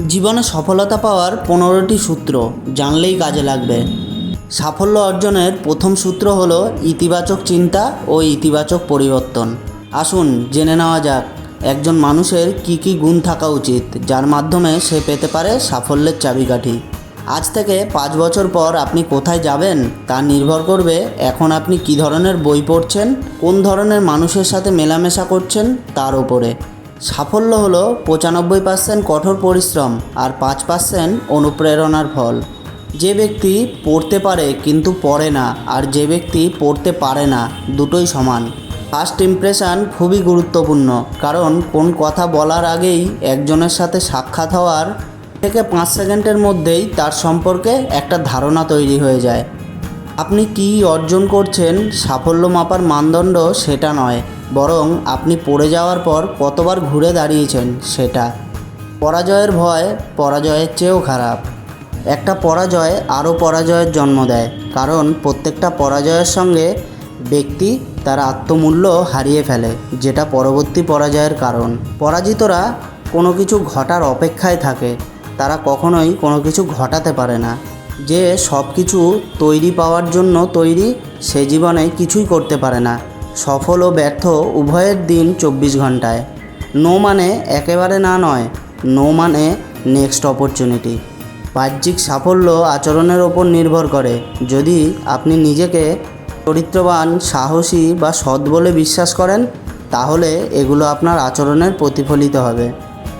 জীবনে সফলতা পাওয়ার পনেরোটি সূত্র জানলেই কাজে লাগবে। সাফল্য অর্জনের প্রথম সূত্র হল ইতিবাচক চিন্তা ও ইতিবাচক পরিবর্তন। আসুন জেনে নেওয়া যাক, একজন মানুষের কি কি গুণ থাকা উচিত, যার মাধ্যমে সে পেতে পারে সাফল্যের চাবিকাঠি। আজ থেকে পাঁচ বছর পর আপনি কোথায় যাবেন, তা নির্ভর করবে এখন আপনি কী ধরনের বই পড়ছেন, কোন ধরনের মানুষের সাথে মেলামেশা করছেন, তার উপরে। সাফল্য হলো পঁচানব্বই পার্সেন্ট কঠোর পরিশ্রম আর পাঁচ পার্সেন্ট অনুপ্রেরণার ফল। যে ব্যক্তি পড়তে পারে কিন্তু পড়ে না আর যে ব্যক্তি পড়তে পারে না, দুটোই সমান। ফার্স্ট ইমপ্রেশন খুবই গুরুত্বপূর্ণ, কারণ কোন কথা বলার আগেই একজনের সাথে সাক্ষাৎ হওয়ার থেকে পাঁচ সেকেন্ডের মধ্যেই তার সম্পর্কে একটা ধারণা তৈরি হয়ে যায়। আপনি কী অর্জন করছেন? সাফল্য মাপার মানদণ্ড সেটা নয়। বরং আপনি পড়ে যাওয়ার পর কতবার ঘুরে দাঁড়িয়েছেন সেটা। পরাজয়ের ভয় পরাজয়ের চেয়েও খারাপ। একটা পরাজয় আরও পরাজয়ের জন্ম দেয়, কারণ প্রত্যেকটা পরাজয়ের সঙ্গে ব্যক্তি তার আত্মমূল্য হারিয়ে ফেলে, যেটা পরবর্তী পরাজয়ের কারণ। পরাজিতরা কোনো কিছু ঘটার অপেক্ষায় থাকে, তারা কখনোই কোনো কিছু ঘটাতে পারে না। যে সব কিছু তৈরি পাওয়ার জন্য তৈরি, সে জীবনে কিছুই করতে পারে না। সফল ও ব্যর্থ উভয়ের দিন চব্বিশ ঘন্টায় নো মানে একেবারে না নয়, নো মানে নেক্সট অপরচুনিটি বাহ্যিক সাফল্য আচরণের ওপর নির্ভর করে। যদি আপনি নিজেকে চরিত্রবান, সাহসী বা সৎ বলে বিশ্বাস করেন, তাহলে এগুলো আপনার আচরণের প্রতিফলিত হবে।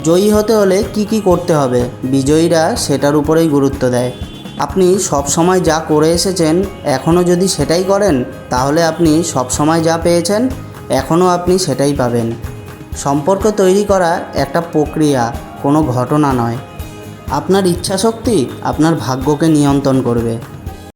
জয়ী হতে হলে কি কি করতে হবে? বিজয়ীরা সেটার উপরেই গুরুত্ব দেয়। আপনি সব সময় যা করে এসেছেন এখনও যদি সেটাই করেন, তাহলে আপনি সব সময় যা পেয়েছেন এখনও আপনি সেটাই পাবেন। সম্পর্ক তৈরি করা একটা প্রক্রিয়া, কোনো ঘটনা নয়। আপনার ইচ্ছাশক্তি আপনার ভাগ্যকে নিয়ন্ত্রণ করবে।